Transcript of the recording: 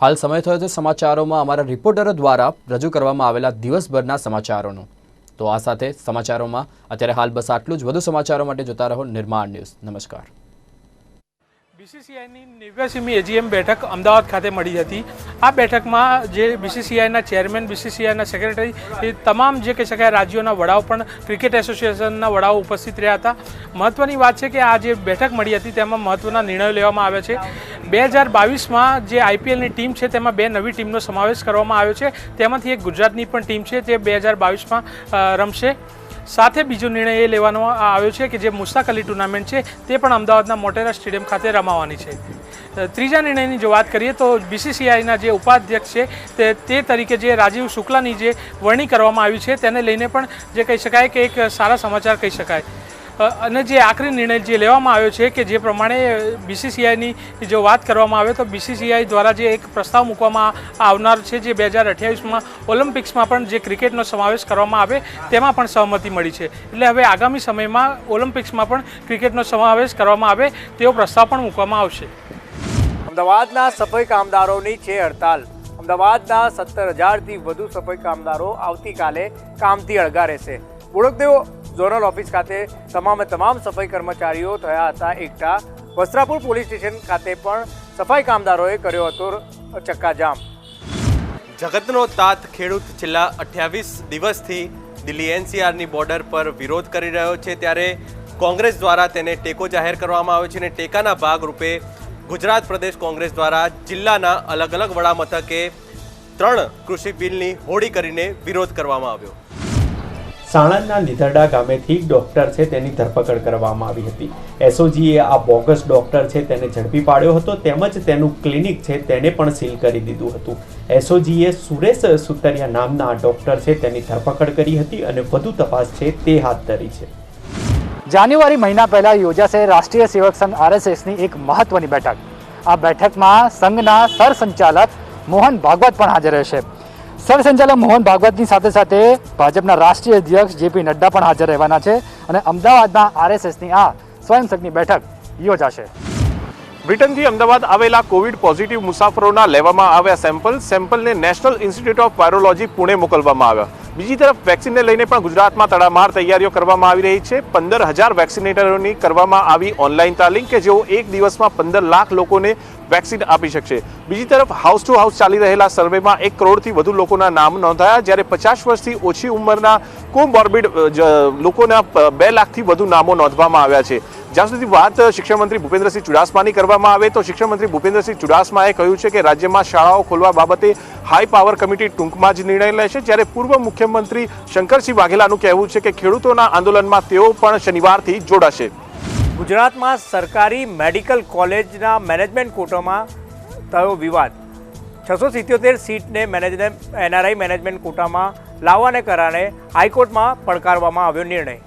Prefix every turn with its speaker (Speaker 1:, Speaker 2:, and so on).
Speaker 1: હાલ સમય થયો છે સમાચારોમાં. અમારા રિપોર્ટરો દ્વારા રજૂ કરવામાં આવેલા દિવસભરના સમાચારોનો. તો આ સાથે સમાચારોમાં અત્યારે હાલ બસ આટલું જ. વધુ સમાચારો માટે જોતા રહો નિર્માણ ન્યૂઝ. નમસ્કાર.
Speaker 2: બીસીસીઆઈની નેવ્યાસીમી એજીએમ બેઠક અમદાવાદ ખાતે મળી હતી. આ બેઠકમાં જે બીસીસીઆઈના ચેરમેન, બીસીસીઆઈના સેક્રેટરી, એ તમામ જે કહી શકાય રાજ્યોના વડાઓ પણ ક્રિકેટ એસોસિએશનના વડાઓ ઉપસ્થિત રહ્યા હતા. મહત્ત્વની વાત છે કે આ જે બેઠક મળી હતી તેમાં મહત્ત્વના નિર્ણયો લેવામાં આવ્યા છે. બે હજાર બાવીસમાં જે આઈપીએલની ટીમ છે તેમાં બે નવી ટીમનો સમાવેશ કરવામાં આવ્યો છે. તેમાંથી એક ગુજરાતની પણ ટીમ છે, તે બે હજાર બાવીસમાં રમશે. સાથે બીજો નિર્ણય એ લેવાનો આવ્યો છે કે જે મુસ્તાક અલી ટુર્નામેન્ટ છે તે પણ અમદાવાદના મોટેરા સ્ટેડિયમ ખાતે રમાવાની છે. ત્રીજા નિર્ણયની જો વાત કરીએ તો બીસીસીઆઈના જે ઉપાધ્યક્ષ છે તે તે તરીકે જે રાજીવ શુક્લાની જે વરણી કરવામાં આવી છે તેને લઈને પણ જે કહી શકાય કે એક સારા સમાચાર કહી શકાય. અને જે આખરી નિર્ણય જે લેવામાં આવ્યો છે કે જે પ્રમાણે બીસીસીઆઈની જો વાત કરવામાં આવે તો બીસીસીઆઈ દ્વારા જે એક પ્રસ્તાવ મૂકવામાં આવનાર છે જે બે હજાર અઠ્યાવીસમાં ઓલિમ્પિક્સમાં પણ જે ક્રિકેટનો સમાવેશ કરવામાં આવે તેમાં પણ સહમતિ મળી છે. એટલે હવે આગામી સમયમાં ઓલિમ્પિક્સમાં પણ ક્રિકેટનો સમાવેશ કરવામાં આવે તેવો પ્રસ્તાવ પણ મૂકવામાં આવશે.
Speaker 3: અમદાવાદના સફાઈ કામદારોની છે હડતાલ. અમદાવાદના સત્તર હજારથી વધુ સફાઈ કામદારો આવતીકાલે કામથી અળગા રહેશે. બોડકદેવ ઝોનલ ઓફિસ ખાતે તમામે તમામ સફાઈ કર્મચારીઓ થયા હતા એકઠા. વસ્ત્રાપુર પોલીસ સ્ટેશન ખાતે પણ સફાઈ કામદારોએ કર્યો હતો ચક્કાજામ.
Speaker 4: જગતનો તાત ખેડૂત છેલ્લા અઠ્યાવીસ દિવસથી દિલ્હી એનસીઆરની બોર્ડર પર વિરોધ કરી રહ્યો છે ત્યારે કોંગ્રેસ દ્વારા તેને ટેકો જાહેર કરવામાં આવ્યો છે અને ટેકાના ભાગરૂપે ગુજરાત પ્રદેશ કોંગ્રેસ દ્વારા જિલ્લાના અલગ અલગ વડામથકે ત્રણ કૃષિ બિલની હોળી કરીને વિરોધ કરવામાં આવ્યો.
Speaker 5: સાણંદના નિધરડા ગામેથી ડોક્ટર છે તેની ધરપકડ કરવામાં આવી હતી. એસઓજીએ આ બોગસ ડોક્ટર છે તેને ઝડપી પાડ્યો હતો, તેમજ તેનું ક્લિનિક છે તેને પણ સીલ કરી દીધું હતું. એસઓજીએ સુરેશ સુતરિયા નામના આ ડોક્ટર છે તેની ધરપકડ કરી હતી અને વધુ તપાસ છે તે હાથ ધરી છે.
Speaker 6: જાન્યુઆરી મહિના પહેલા યોજાશે રાષ્ટ્રીય સેવક સંઘ આરએસએસની એક મહત્વની બેઠક. આ બેઠકમાં સંઘના સરસંચાલક મોહન ભાગવત પણ હાજર રહેશે. સરસંચાલક મોહન ભાગવતની સાથે સાથે ભાજપના રાષ્ટ્રીય અધ્યક્ષ જેપી નડ્ડા પણ હાજર રહેવાના છે અને અમદાવાદના આરએસએસની આ સ્વયંસેવકની બેઠક યોજાશે.
Speaker 7: બ્રિટનથી અમદાવાદ આવેલા કોવિડ પોઝિટિવ મુસાફરોના લેવામાં આવ્યા sample, સેમ્પલને national institute of virology Pune મોકલવામાં આવ્યા. બીજી તરફ વેક્સિનને લઈને પણ ગુજરાતમાં તડામાર તૈયારીઓ કરવામાં આવી રહી છે. પંદર હજાર વેક્સિનેટરોની કરવામાં આવી ઓનલાઈન તાલીમ કે જેઓ એક દિવસમાં પંદર લાખ લોકોને વેક્સિન આપી શકશે. બીજી તરફ હાઉસ ટુ હાઉસ ચાલી રહેલા સર્વેમાં એક કરોડથી વધુ લોકોના નામ નોંધાયા, જ્યારે પચાસ વર્ષથી ઓછી ઉંમરના કોમોર્બિડ લોકોના બે લાખથી વધુ નામો નોંધવામાં આવ્યા છે. જ્યાં સુધી વાત શિક્ષણ મંત્રી ભૂપેન્દ્રસિંહ ચુડાસમાની કરવામાં આવે તો શિક્ષણ મંત્રી ભૂપેન્દ્રસિંહ ચુડાસમાએ કહ્યું છે કે રાજ્યમાં શાળાઓ ખોલવા બાબતે હાઈ પાવર કમિટી ટૂંકમાં જ નિર્ણય લેશે. જ્યારે પૂર્વ મુખ્યમંત્રી શંકરસિંહ વાઘેલાનું કહેવું છે કે ખેડૂતોના આંદોલનમાં તેઓ પણ શનિવારથી જોડાશે.
Speaker 3: ગુજરાતમાં સરકારી મેડિકલ કોલેજના મેનેજમેન્ટ કોટામાં થયો વિવાદ. છસો સિત્યોતેર સીટને મેનેજમેન્ટ એનઆરઆઈ મેનેજમેન્ટ કોટામાં લાવવાને કારણે હાઈકોર્ટમાં પડકારવામાં આવ્યો નિર્ણય.